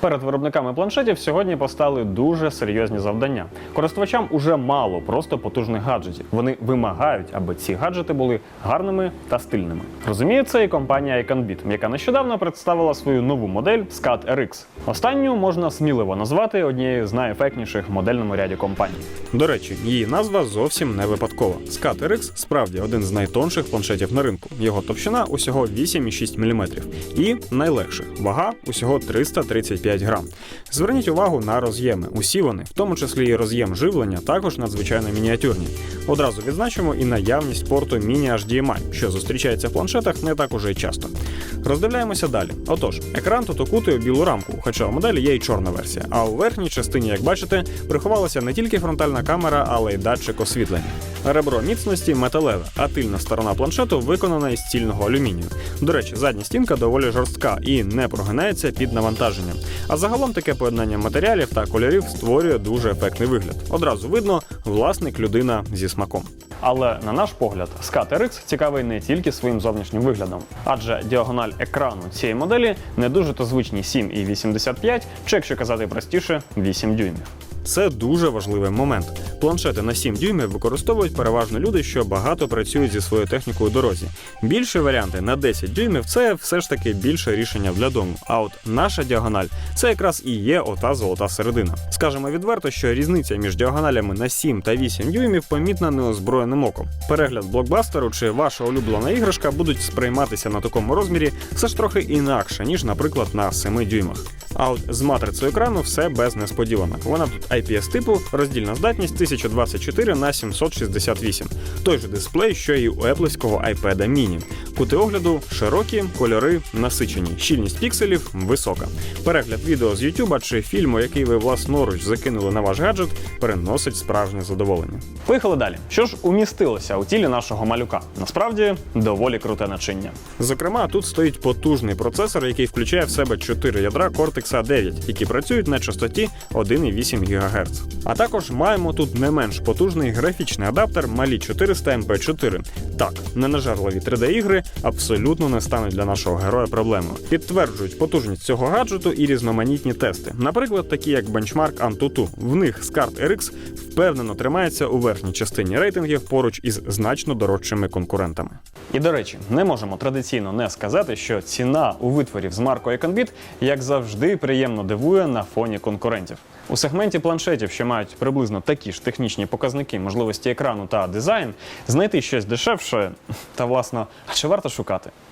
Перед виробниками планшетів сьогодні постали дуже серйозні завдання. Користувачам уже мало просто потужних гаджетів. Вони вимагають, аби ці гаджети були гарними та стильними. Розуміє це і компанія Iconbit, яка нещодавно представила свою нову модель SCAT RX. Останню можна сміливо назвати однією з найефектніших в модельному ряді компаній. До речі, її назва зовсім не випадкова. SCAT RX справді один з найтонших планшетів на ринку. Його товщина усього 8,6 мм. І найлегших вага усього 335 грам. Зверніть увагу на роз'єми. Усі вони, в тому числі і роз'єм живлення, також надзвичайно мініатюрні. Одразу відзначимо і наявність порту Mini HDMI, що зустрічається в планшетах не так уже й часто. Роздивляємося далі. Отож, екран тут окутує білу рамку, хоча у моделі є й чорна версія. А у верхній частині, як бачите, приховалася не тільки фронтальна камера, але й датчик освітлення. Ребро міцності металеве, а тильна сторона планшету виконана із стільного алюмінію. До речі, задня стінка доволі жорстка і не прогинається під навантаженням. А загалом таке поєднання матеріалів та кольорів створює дуже ефектний вигляд. Одразу видно, власник людина зі смаком. Але на наш погляд, SCAT RX цікавий не тільки своїм зовнішнім виглядом, адже діагональ екрану цієї моделі не дуже то звичні 7,85, чи якщо казати простіше, 8 дюймів. Це дуже важливий момент. Планшети на 7 дюймів використовують переважно люди, що багато працюють зі своєю технікою у дорозі. Більші варіанти на 10 дюймів це все ж таки більше рішення для дому. А от наша діагональ це якраз і є ота золота середина. Скажемо відверто, що різниця між діагоналями на 7 та 8 дюймів помітна неозброєним оком. Перегляд блокбастеру чи ваша улюблена іграшка будуть сприйматися на такому розмірі все ж трохи інакше, ніж, наприклад, на 7 дюймах. А от з матрицею екрану все без несподіванок. Вона тут IPS типу, роздільна здатність 1024 на 768. Той же дисплей, що і у еплівського iPad mini. Кути огляду широкі, кольори насичені, щільність пікселів висока. Перегляд відео з YouTube чи фільму, який ви власноруч закинули на ваш гаджет, переносить справжнє задоволення. Поїхали далі. Що ж умістилося у тілі нашого малюка? Насправді доволі круте начиння. Зокрема, тут стоїть потужний процесор, який включає в себе 4 ядра Cortex A9, які працюють на частоті 1,8 ГГц. А також маємо тут не менш потужний графічний адаптер Mali 400 MP4. Так, ненажерливі 3D-ігри абсолютно не стануть для нашого героя проблемою. Підтверджують потужність цього гаджету і різноманітні тести. Наприклад, такі як бенчмарк Antutu. В них SCART RX впевнено тримається у верхній частині рейтингів поруч із значно дорожчими конкурентами. І до речі, не можемо традиційно не сказати, що ціна у витворів з маркою Econbit, як завжди, приємно дивує на фоні конкурентів. У сегменті планшетів, що мають приблизно такі ж технічні показники, можливості екрану та дизайн, знайти щось дешевше та власно, а чи варто шукати?